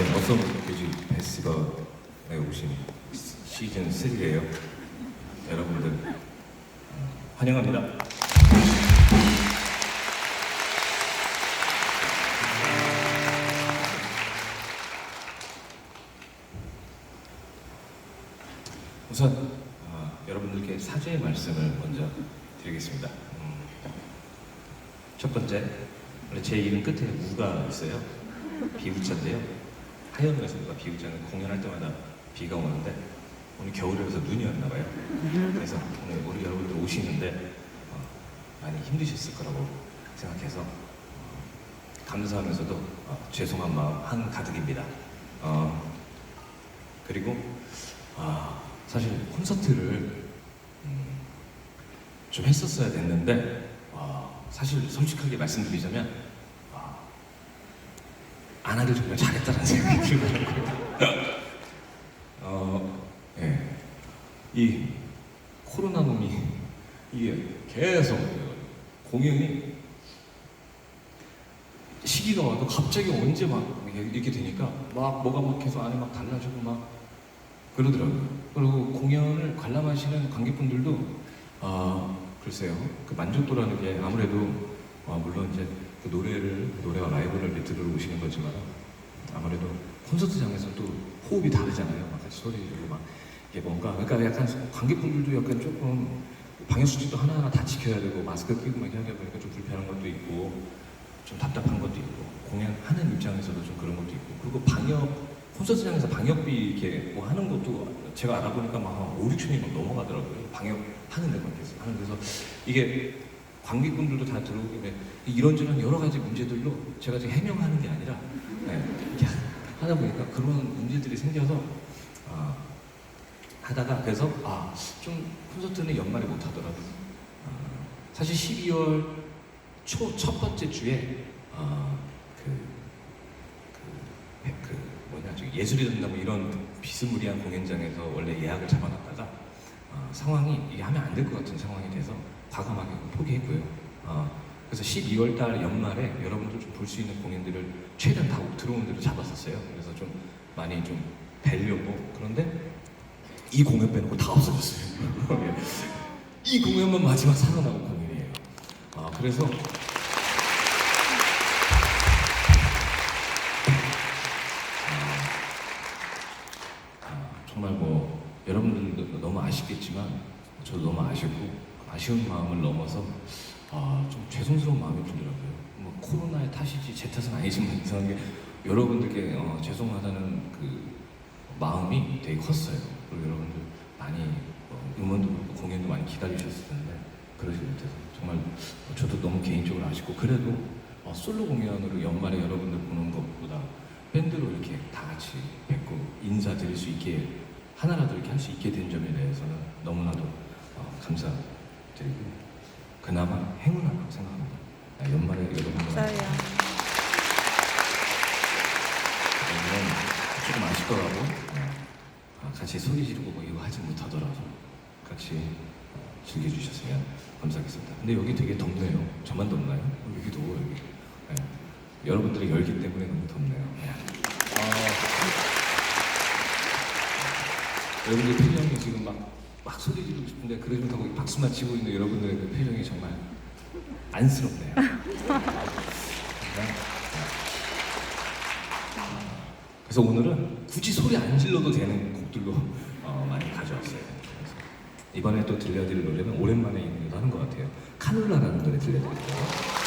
네, 어서 뮤직 페스티벌에 오신 시즌 3예요. 여러분들 어, 환영합니다. 우선 어, 여러분들께 사죄의 말씀을 먼저 드리겠습니다. 음, 첫 번째, 제 이름 끝에 우가 있어요. 비우자인데요. 하얀에서 누가 비우자는 공연할 때마다 비가 오는데 오늘 겨울이라서 눈이 왔나 봐요. 그래서 오늘 우리 여러분들 오시는데 어, 많이 힘드셨을 거라고 생각해서 어, 감사하면서도 어, 죄송한 마음 한 가득입니다. 어, 그리고 아, 사실 콘서트를 음, 좀 했었어야 됐는데 어, 사실 솔직하게 말씀드리자면 어, 안 하길 정말 잘했다는 생각이 들더라고요. 어, 예. 이 코로나 놈이 이게 계속 공연이 시기가 와도 갑자기 언제 막 이렇게- 이렇게 되니까 막 뭐가 막 계속 안에 막 달라지고 막 그러더라고요. 그리고 공연을 관람하시는 관객분들도 아 글쎄요 그 만족도라는 게 아무래도 아, 물론 이제 그 노래를 그 노래와 라이브를 들으러 오시는 거지만 아무래도 콘서트장에서 또 호흡이 다르잖아요. 막 같이 소리 지르고 막 이게 뭔가 그러니까 약간 관객분들도 약간 조금 방역 수칙도 하나하나 다 지켜야 되고 마스크 끼고 막 이렇게 하다 보니까 좀 불편한 것도 있고 좀 답답한 것도 있고 공연하는 입장에서도 좀 그런 것도 있고 그리고 방역 콘서트장에서 방역비 이렇게 뭐 하는 것도 제가 알아보니까 막 5, 6천이 막 넘어가더라고요. 방역하는 데만 계속 하는 데서 이게 관객분들도 다 들어오게 이런저런 여러 가지 문제들로 제가 지금 해명하는 게 아니라 네, 하다 보니까 그런 문제들이 생겨서 아, 하다가 그래서 아 좀 콘서트는 연말에 못 하더라고요. 아, 사실 12월 초 첫 번째 주에 아, 그, 그, 그 뭐냐 저기 예술이 된다 뭐 이런 비스무리한 공연장에서 원래 예약을 잡아놨다가 아, 상황이 이게 하면 안 될 것 같은 상황이 돼서 과감하게 포기했고요. 아, 그래서 12월 달 연말에 여러분들 좀 볼 수 있는 공연들을 최대한 다 들어오는 대로 잡았었어요. 그래서 좀 많이 좀 뵈려고 그런데 이 공연 빼놓고 다 없어졌어요. 예. 이 공연만 마지막 살아남은 공연이에요. 아, 그래서 아, 정말 뭐 여러분들도 너무 아쉽겠지만 저도 너무 아쉽고 아쉬운 마음을 넘어서 아, 좀 죄송스러운 마음이 들더라고요. 뭐 코로나의 탓이지 제 탓은 아니지만 이상하게 여러분들께 어, 죄송하다는 그 마음이 되게 컸어요. 그리고 여러분들 많이 어, 음원도 그렇고 공연도 많이 기다리셨을 텐데 그러지 못해서 정말 어, 저도 너무 개인적으로 아쉽고 그래도 어, 솔로 공연으로 연말에 여러분들 보는 것보다 밴드로 이렇게 다 같이 뵙고 인사드릴 수 있게 하나라도 이렇게 할 수 있게 된 점에 대해서는 너무나도 어, 감사드 리고 그나마 행운하다고 생각합니다. 아, 연말에 맞아요. 물론 조금 아쉽더라도 어, 같이 소리 지르고 뭐 이거 하지 못하더라도 같이 어, 즐겨주셨으면 감사하겠습니다. 근데 여기 되게 덥네요. 저만 덥나요? 어, 여기 더워요. 여기. 네. 여러분들의 열기 때문에 너무 덥네요. 네. 아, 여러분들 표정이 지금 막, 막 소리 지르고 싶은데 그러지 못하고 박수만 치고 있는 여러분들의 그 표정이 정말 안쓰럽네요. 그래서 오늘은 굳이 소리 안 질러도 되는 곡들로 어, 많이 가져왔어요. 그래서 이번에 또 들려드릴 노래는 오랜만에 있는 노래 하는 것 같아요. 카놀라라는 노래 들려드릴게요.